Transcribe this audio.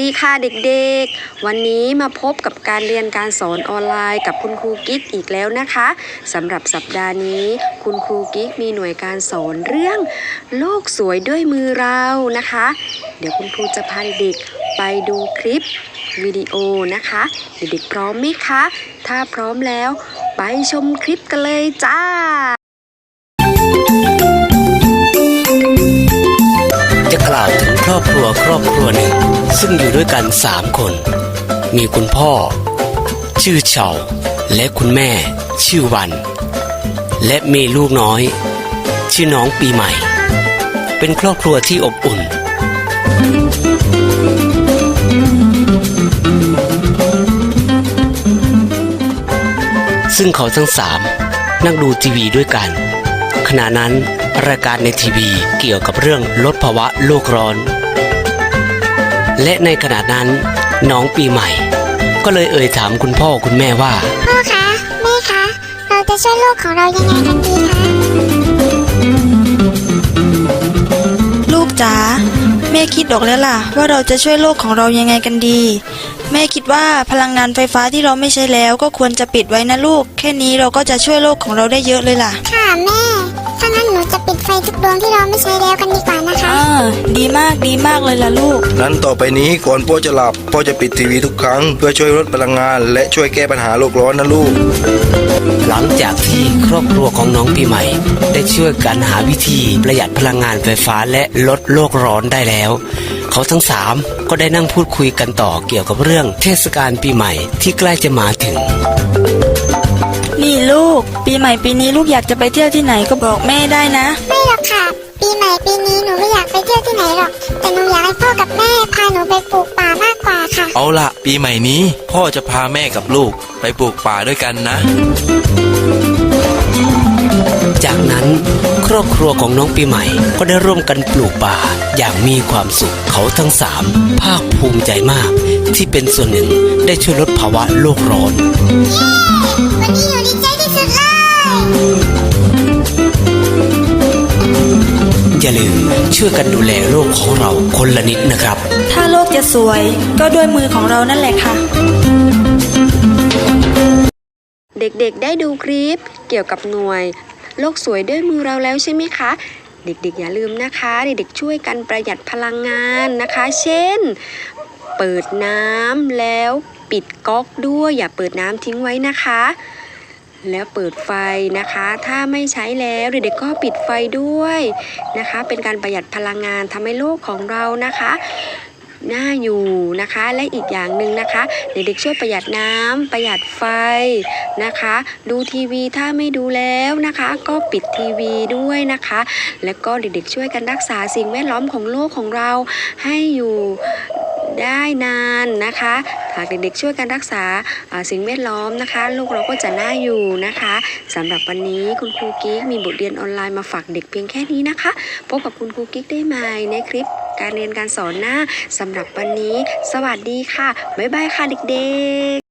ดีค่ะเด็กๆ วันนี้มาพบกับการเรียนการสอนออนไลน์กับคุณครูกิ๊กอีกแล้วนะคะสำหรับสัปดาห์นี้ คุณครูกิ๊กมีหน่วยการสอนเรื่อง โลกสวยด้วยมือเรานะคะ เดี๋ยวคุณครูจะพาเด็กไปดูคลิปวิดีโอนะคะ เด็กๆพร้อมไหมคะ ถ้าพร้อมแล้ว ไปชมคลิปกันเลยจ้า รอบครัวครอบครัวหนึ่ง ซึ่งอยู่ด้วยกันสามคน มีคุณพ่อ ชื่อเฉาและคุณแม่ ชื่อวัน และมีลูกน้อย ชื่อน้องปีใหม่ เป็นครอบครัวที่อบอุ่น ซึ่งเขาทั้งสามนั่งดูทีวีด้วยกัน ขณะนั้นรายการในทีวีเกี่ยวกับเรื่องลดภาวะโลกร้อน และในขณะนั้นน้องปีใหม่ ก็เลยเอ่ยถามคุณพ่อคุณแม่ว่า พ่อคะ แม่คะ เราจะช่วยโลกของเรายังไงกันดีคะ ลูกจ๋าแม่คิดออกแล้วล่ะ ว่าเราจะช่วยโลกของเรายังไงกันดี แม่คิดว่าพลังงานไฟฟ้าที่เราไม่ใช้แล้วก็ควรจะปิดไว้นะลูก แค่นี้เราก็จะช่วยโลกของเราได้เยอะเลยล่ะ ค่ะแม่ถ้างั้ นหนูจะปิดไฟทุกดวงที่เราไม่ใช้แล้วกันดีกว่านะคะ อ่าดีมากดีมากเลยล่ะลูกนั้นต่อไปนี้ก่อนพ่อจะหลับพ่อจะปิดทีวีทุกครั้ง เพื่อช่วยลดพลังงาน และช่วยแก้ปัญหาโลกร้อนนะลูก หลังจากที่ครอบครัวของน้องปีใหม่ ได้ช่วยกันหาวิธีประหยัดพลังงานไฟฟ้าและลดโลกร้อนได้แล้ว เขาทั้งสามก็ได้นั่งพูดคุยกันต่อเกี่ยวกับเรื่องเทศกาลปีใหม่ที่ใกล้จะมาถึงนี่ลู ก ปีใหม่ปีนี้ลูกอยากจะไปเที่ยวที่ไหนก็บอกแม่ได้นะ ไม่หรอกค่ะ ปีใหม่ปีนี้หนูไม่อยากไปเที่ยวที่ไหนหรอก แต่หนูอยากให้พ่อกับแม่พาหนูไปปลูกป่ามากกว่าค่ะ เอาละปีใหม่นี้พ่อจะพาแม่กับลูกไปปลูกป่าด้วยกันนะ จากนั้นครอบครัวของน้องปีใหม่ก็ได้ร่วมกันปลูกป่าอย่างมีความสุขเขาทั้งสามภาคภูมิใจมาก ที่เป็นส่วนหนึ่งได้ช่วยลดภาวะโลกร้อน วันนี้หนูดีใจที่สุดเลย อย่าลืมช่วยกันดูแลโลกของเราคนละนิดนะครับ ถ้าโลกจะสวยก็ด้วยมือของเรานั่นแหละค่ะ เด็กๆได้ดูคลิปเกี่ยวกับหน่วย โลกสวยด้วยมือเราแล้วใช่ไหมคะ เด็กๆ อย่าลืมนะคะ เด็กๆช่วยกันประหยัดพลังงานนะคะ เช่น เปิดน้ำแล้วปิดก๊อกด้วยอย่าเปิดน้ำทิ้งไว้นะคะ แล้วเปิดไฟนะคะ ถ้าไม่ใช้แล้วเด็กๆก็ปิดไฟด้วยนะคะ เป็นการประหยัดพลังงานทำให้โลกของเรานะคะน่าอยู่นะคะ และอีกอย่างหนึ่งนะคะ เด็กๆช่วยประหยัดน้ำประหยัดไฟนะคะ ดูทีวีถ้าไม่ดูแล้วนะคะ ก็ปิดทีวีด้วยนะคะ แล้วก็เด็กๆช่วยกันรักษาสิ่งแวดล้อมของโลกของเราให้อยู่ ได้นานนะคะหากเด็กๆช่วยกันรักษาสิ่งแวดล้อมนะคะ ลูกเราก็จะน่าอยู่นะคะสำหรับวันนี้คุณครูกิ๊กมีบทเรียนออนไลน์มาฝากเด็กเพียงแค่นี้นะคะ พบกับคุณครูกิ๊กได้ใหม่ในคลิปการเรียนการสอนหน้าสำหรับวันนี้ สวัสดีค่ะ บ๊ายบายค่ะเด็กๆ